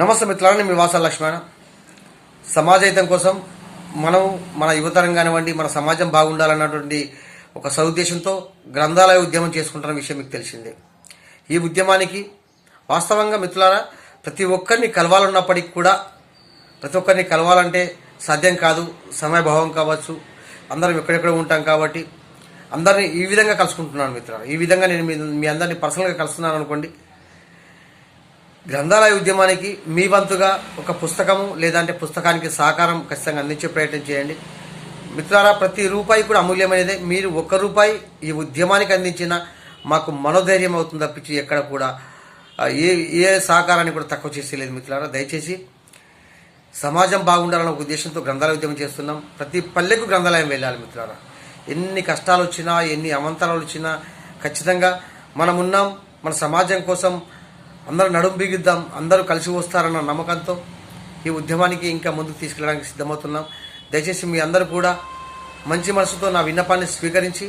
నమస్తే మిత్రులని మీ వాస లక్ష్మణ. సమాజహితం కోసం మనం మన యువతరం కానివ్వండి మన సమాజం బాగుండాలన్నటువంటి ఒక సదుద్దేశంతో గ్రంథాలయ ఉద్యమం చేసుకుంటున్న విషయం మీకు తెలిసిందే. ఈ ఉద్యమానికి వాస్తవంగా మిత్రులారా ప్రతి ఒక్కరిని కలవాలన్నప్పటికీ కూడా ప్రతి ఒక్కరిని కలవాలంటే సాధ్యం కాదు సమయభావం కావచ్చు అందరం ఎక్కడెక్కడ ఉంటాం కాబట్టి అందరిని ఈ విధంగా కలుసుకుంటున్నాను మిత్రులారా. ఈ విధంగా నేను మీ మీ అందరినీ పర్సనల్గా కలుస్తున్నాను అనుకోండి గ్రంథాలయ ఉద్యమానికి మీ వంతుగా ఒక పుస్తకము లేదంటే పుస్తకానికి సహకారం ఖచ్చితంగా అందించే ప్రయత్నం చేయండి. మిత్రులారా ప్రతి రూపాయి కూడా అమూల్యమైనదే. మీరు ఒక్క రూపాయి ఈ ఉద్యమానికి అందించిన మాకు మనోధైర్యం అవుతుంది తప్పించి ఎక్కడ కూడా ఏ ఏ సహకారాన్ని కూడా తక్కువ చేసేయలేదు మిత్రులారా. దయచేసి సమాజం బాగుండాలన్న ఒక ఉద్దేశంతో గ్రంథాలయ ఉద్యమం చేస్తున్నాం. ప్రతి పల్లెకు గ్రంథాలయం వెళ్ళాలి మిత్రులారా. ఎన్ని కష్టాలు వచ్చినా ఎన్ని అమంతరాలు వచ్చినా ఖచ్చితంగా మనం ఉన్నాం మన సమాజం కోసం అందరూ నడుం బిగిద్దాం అందరూ కలిసి వస్తారన్న నమ్మకంతో ఈ ఉద్యమానికి ఇంకా ముందుకు తీసుకెళ్ళడానికి సిద్ధమవుతున్నాం. దయచేసి మీ అందరూ కూడా మంచి మనసుతో నా విన్నపాన్ని స్వీకరించి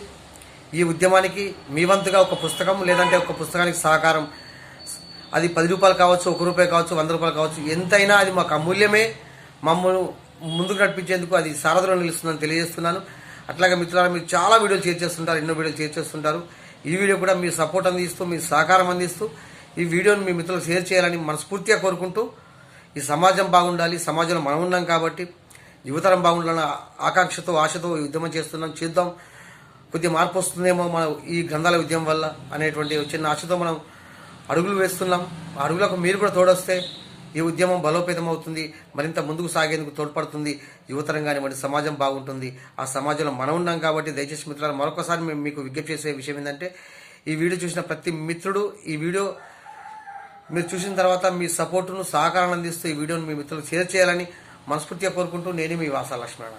ఈ ఉద్యమానికి మీ వంతుగా ఒక పుస్తకం లేదంటే ఒక పుస్తకానికి సహకారం అది పది రూపాయలు కావచ్చు ఒక రూపాయి కావచ్చు వంద రూపాయలు కావచ్చు ఎంతైనా అది మాకు అమూల్యమే. మమ్మల్ని ముందుకు నడిపించేందుకు అది సారథిలో నిలుస్తుందని తెలియజేస్తున్నాను. అట్లాగే మిత్రులారా మీరు చాలా వీడియోలు షేర్ చేస్తుంటారు ఎన్నో వీడియోలు షేర్ చేస్తుంటారు. ఈ వీడియో కూడా మీ సపోర్ట్ అందిస్తూ మీ సహకారం అందిస్తూ ఈ వీడియోని మీ మిత్రులకు షేర్ చేయాలని మనస్ఫూర్తిగా కోరుకుంటూ ఈ సమాజం బాగుండాలి సమాజంలో మనం ఉన్నాం కాబట్టి యువతరం బాగుండాలని ఆకాంక్షతో ఆశతో ఈ ఉద్యమం చేస్తున్నాం. చేద్దాం. కొద్దిగా మార్పు వస్తుందేమో మన ఈ గ్రంథాల ఉద్యమం వల్ల అనేటువంటి చిన్న ఆశతో మనం అడుగులు వేస్తున్నాం. అడుగులకు మీరు కూడా తోడొస్తే ఈ ఉద్యమం బలోపేతం అవుతుంది. మరింత ముందుకు సాగేందుకు తోడ్పడుతుంది. యువతరం కానివ్వండి సమాజం బాగుంటుంది. ఆ సమాజంలో మనం ఉన్నాం కాబట్టి దయచేసి మిత్రులు మరొకసారి మేము మీకు విజ్ఞప్తి చేసే విషయం ఏంటంటే ఈ వీడియో చూసిన ప్రతి మిత్రుడు ఈ వీడియో మీరు చూసిన తర్వాత మీ సపోర్టును సహకారాన్ని అందిస్తూ ఈ వీడియోను మీ మిత్రులకు షేర్ చేయాలని మనస్ఫూర్తిగా కోరుకుంటూ నేను మీ వాసా లక్ష్మణ.